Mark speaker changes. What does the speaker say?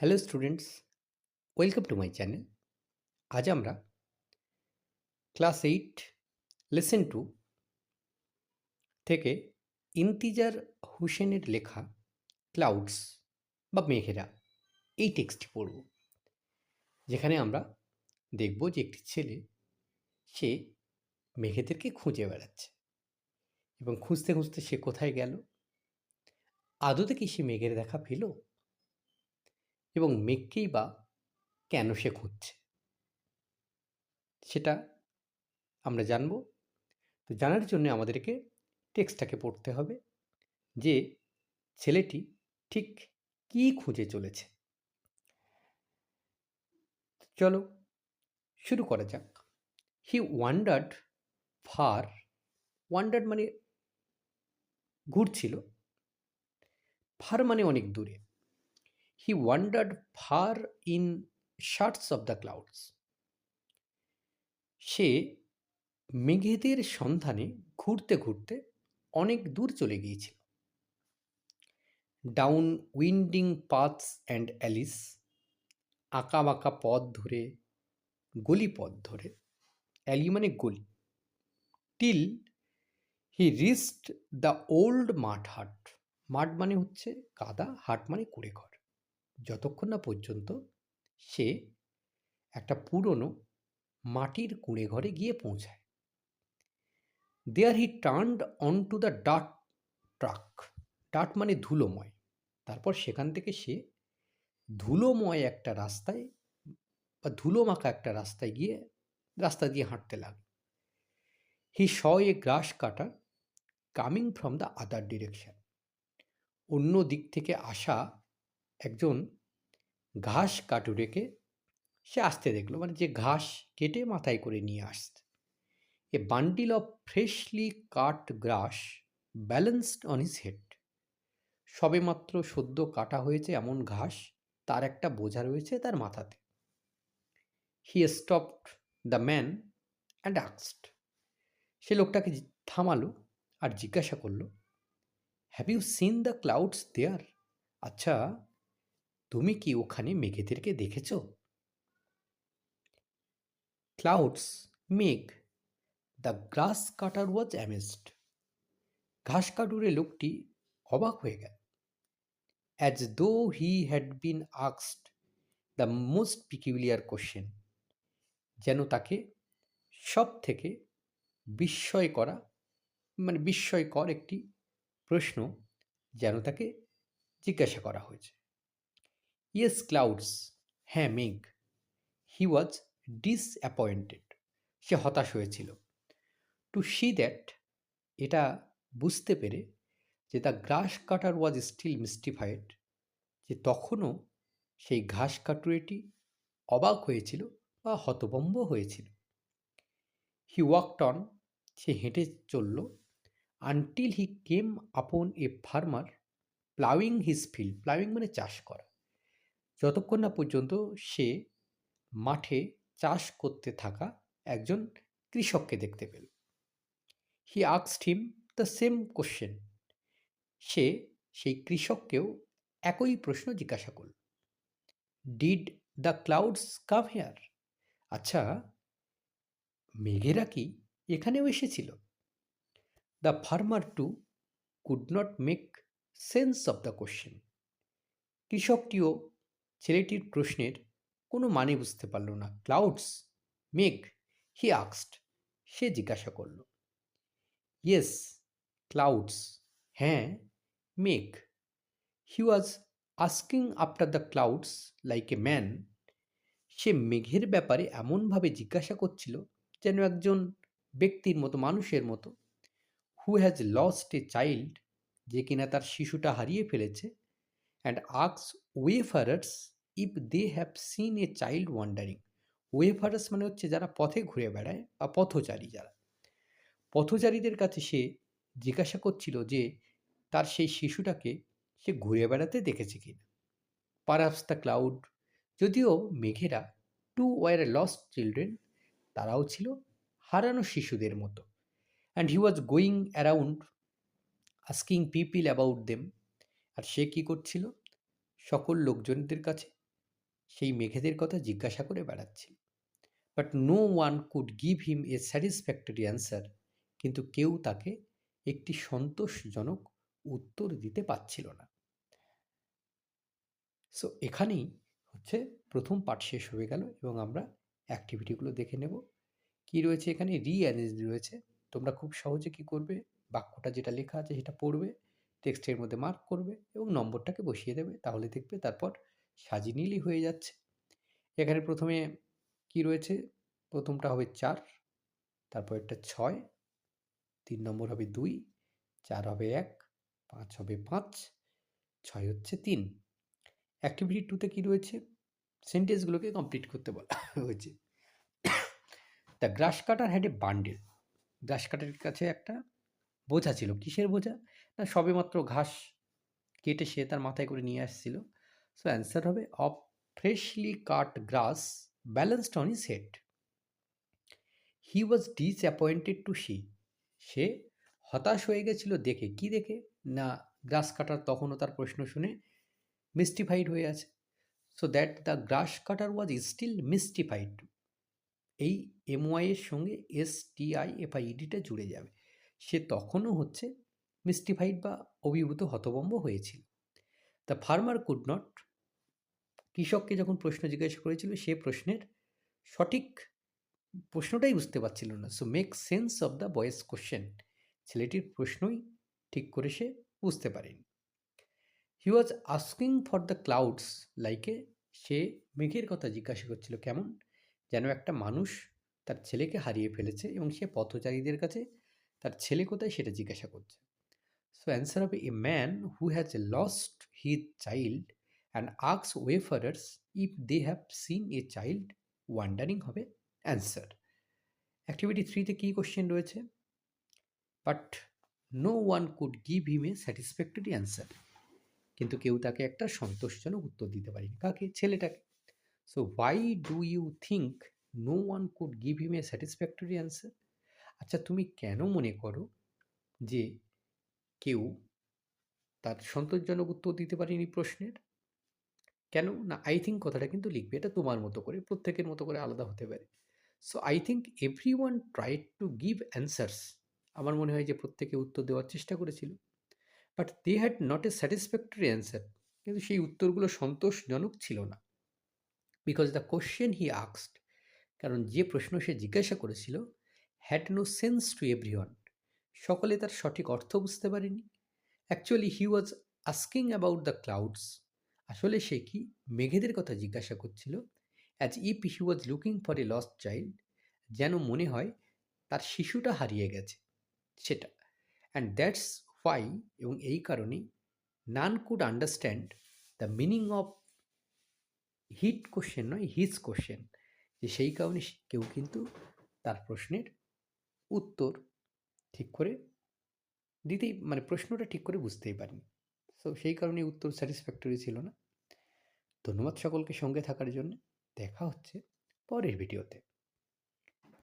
Speaker 1: Hello students welcome to my channel আজ আমরা class eight lesson two থেকে ইন্তিজার হোসেনের লেখা ক্লাউডস বা মেঘেরা এই টেক্সটটি পড়ব। যেখানে আমরা দেখব যে একটি ছেলে, সে মেঘেদেরকে খুঁজে বেড়াচ্ছে এবং খুঁজতে খুঁজতে সে কোথায় গেল? আদতে কি সে মেঘের দেখা পেল? এবং মেঘকেই বা কেন সে খুঁজছে? সেটা আমরা জানব। তো জানার জন্য আমাদেরকে টেক্সটটাকে পড়তে হবে যে ছেলেটি ঠিক কি খুঁজে চলেছে। চলো শুরু করা যাক। হি ওয়ান্ডার্ড ফার ওয়ান্ডার্ড মানে ঘুরছিল। ফার মানে অনেক দূরে। He wandered far in search of the clouds সে মেঘেদের সন্ধানে ঘুরতে ঘুরতে অনেক দূর চলে গিয়েছিল। Down winding paths and alleys আঁকা বাঁকা পথ ধরে, গলি পথ ধরে অ্যালি মানে গলি till he reached the old mud hut মাঠ মানে হচ্ছে কাদা হাট মানে কুড়ে ঘর যতক্ষণ না পর্যন্ত সে একটা পুরনো মাটির কুঁড়ে ঘরে গিয়ে পৌঁছায়। দেয়ার হি turned on to the ডাট truck ডাট মানে ধুলোময়। তারপর সেখান থেকে সে ধুলোময় একটা রাস্তায় বা ধুলো মাখা একটা রাস্তায় গিয়ে রাস্তা দিয়ে হাঁটতে লাগল। He saw a grass cutter coming from the other direction অন্য দিক থেকে আসা একজন ঘাস কাটুরেকে সে আসতে দেখল মানে যে ঘাস কেটে মাথায় করে নিয়ে আসছে। A bundle of freshly cut grass balanced on his head. সবেমাত্র সদ্য কাটা হয়েছে এমন ঘাস, তার একটা বোঝা রয়েছে তার মাথাতে। He stopped the man and আক্সড সে লোকটাকে থামালো আর জিজ্ঞাসা করল have you seen the clouds there আচ্ছা তুমি কি ওখানে মেঘেদেরকে দেখেছ? ক্লাউডস মেঘ। The grass cutter was amazed ঘাস কাটুরে লোকটি অবাক হয়ে গেল। As though he had been আক্সড the most peculiar question যেন তাকে সব থেকে বিস্ময় করা মানে বিস্ময়কর একটি প্রশ্ন যেন তাকে জিজ্ঞাসা করা হয়েছে। ইয়েস ক্লাউডস হ্যাঁ মেঘ। হি ওয়াজ ডিসঅ্যাপয়েন্টেড সে হতাশ হয়েছিল। টু সি দ্যাট এটা বুঝতে পেরে যে the grass cutter was still mystified যে তখনও সেই ঘাস কাটুরেটি অবাক হয়েছিল বা হতবম্ব হয়েছিল। হি ওয়াকড অন সে হেঁটে চলল until he came upon a farmer ploughing his field ploughing মানে চাষ করা। যতক্ষণ না পর্যন্ত সে মাঠে চাষ করতে থাকা একজন কৃষককে দেখতে পেল। হি আক্সড হিম দ্য সেম কোশ্চেন সে সেই কৃষককেও একই প্রশ্ন জিজ্ঞাসা করল। Did the clouds come here আচ্ছা মেঘেরা কি এখানেও এসেছিল? The farmer too could not make sense of the question কৃষকটিও ছেলেটির প্রশ্নের কোনো মানে বুঝতে পারল না। ক্লাউডস, মেঘ, হি আক্সড সে জিজ্ঞাসা করল। ইয়েস, ক্লাউডস হ্যাঁ মেঘ। He was asking after the clouds like a man. সে মেঘের ব্যাপারে এমনভাবে জিজ্ঞাসা করছিল যেন একজন ব্যক্তির মতো, মানুষের মতো, who has lost a child যে কিনা তার শিশুটা হারিয়ে ফেলেছে and asks wayfarers if they have seen a child wandering wayfarers মানে হচ্ছে যারা পথে ঘুরে বেড়ায় বা পথচারী যারা। পথচারীদের কাছে সে জিজ্ঞাসা করছিল যে, তার সেই শিশুটাকে সে ঘুরে বেড়াতে দেখেছে কিনা? পারাপস দ্য ক্লাউড যদিও মেঘেরা টু ওয়ার লস্ট চিলড্রেন তারাও ছিল হারানো শিশুদের মতো। And he was going around asking people about them আর সে কী করছিল? সকল লোকজনদের কাছে সেই মেঘেদের কথা জিজ্ঞাসা করে বেড়াচ্ছিল but no one could give him a satisfactory answer কিন্তু কেউ তাকে একটি সন্তোষজনক উত্তর দিতে পারছিল না। সো এখানেই হচ্ছে প্রথম পাঠ শেষ হয়ে গেল এবং আমরা অ্যাক্টিভিটিগুলো দেখে নেব। কি রয়েছে এখানে? রিঅ্যারেঞ্জ রয়েছে। তোমরা খুব সহজে কি করবে? বাক্যটা যেটা লেখা আছে সেটা পড়বে। টেক্সটের মধ্যে মার্ক করবে এবং নম্বরটাকে বসিয়ে দেবে। তাহলে দেখবে তারপর সাজিয়ে নিলেই হয়ে যাচ্ছে। এখানে প্রথমে কি রয়েছে? প্রথমটা হবে চার, তারপর একটা ছয়, তিন নম্বর হবে দুই, চার হবে এক, পাঁচ হবে পাঁচ, ছয় হচ্ছে তিন। অ্যাক্টিভিটি টুতে কী রয়েছে? সেন্টেন্সগুলোকে কমপ্লিট করতে বলা হয়েছে। The grass cutter had a bundle গ্রাস কাটারের কাছে একটা বোঝা ছিল। কিসের বোঝা? সবেমাত্র ঘাস কেটে সে তার মাথায় করে নিয়ে আসছিল। সো অ্যান্সার হবে of freshly cut grass balanced on his head he was disappointed to see সে হতাশ হয়ে গেছিল দেখে। কি দেখে? না গ্রাস কাটার তখনও তার প্রশ্ন শুনে মিস্টিফাইড হয়ে আছে। So that the grass cutter was still mystified এই এমওয়াই এর সঙ্গে S T I F I ইডিটা জুড়ে যাবে। সে তখনও হচ্ছে মিস্টিফাইড বা অভিভূত হতভম্ব হয়েছিল। দ্য ফার্মার কুড নট কৃষককে যখন প্রশ্ন জিজ্ঞাসা করেছিল, সে প্রশ্নের সঠিক প্রশ্নটাই বুঝতে পারছিল না। So make sense of the boy's question ছেলেটির প্রশ্নই ঠিক করে সে বুঝতে পারেনি। He was asking for the clouds লাইকে সে মেঘের কথা জিজ্ঞাসা করছিল, কেমন যেন একটা মানুষ তার ছেলেকে হারিয়ে ফেলেছে এবং সে পথচারীদের কাছে তার ছেলে কোথায়? সেটা জিজ্ঞাসা করছে। সো অ্যান্সার হবে a man who has lost his child and asks wayfarers if they have seen a child wandering হবে অ্যান্সার অ্যাক্টিভিটি থ্রিতে কী কোশ্চেন রয়েছে? But no one could give him a satisfactory answer কিন্তু কেউ তাকে একটা সন্তোষজনক উত্তর দিতে পারেনি। কাকে? ছেলেটাকে। So why do you think no one could give him a satisfactory answer আচ্ছা তুমি কেন মনে করো যে কেউ তার সন্তোষজনক উত্তর দিতে পারেনি প্রশ্নের? কেন? না আই থিঙ্ক কথাটা কিন্তু লিখবে। এটা তোমার মতো করে, প্রত্যেকের মতো করে আলাদা হতে পারে। So I think every one tried to give answers আমার মনে হয় যে প্রত্যেকে উত্তর দেওয়ার চেষ্টা করেছিল। But they had not a satisfactory answer কিন্তু সেই উত্তরগুলো সন্তোষজনক ছিল না। বিকজ দ্য কোশ্চেন হি আক্সড কারণ যে প্রশ্ন সে জিজ্ঞাসা করেছিল had no sense to every one সকলে তার সঠিক অর্থ বুঝতে পারেনি। Actually he was asking about the clouds আসলে সে কি? মেঘেদের কথা জিজ্ঞাসা করছিল। As if he was looking for a lost child যেন মনে হয় তার শিশুটা হারিয়ে গেছে। সেটা। অ্যান্ড দ্যাটস হোয়াই এবং এই কারণেই none could understand the meaning of his question নয় হিজ কোশ্চেন যে সেই কারণে কেউ কিন্তু তার প্রশ্নের উত্তর ঠিক করে দিতেই মানে প্রশ্নটা ঠিক করে বুঝতেই পারিনি। সো সেই কারণে উত্তর স্যাটিসফ্যাক্টরি ছিল না। ধন্যবাদ সকলকে সঙ্গে থাকার জন্য। দেখা হচ্ছে পরের ভিডিওতে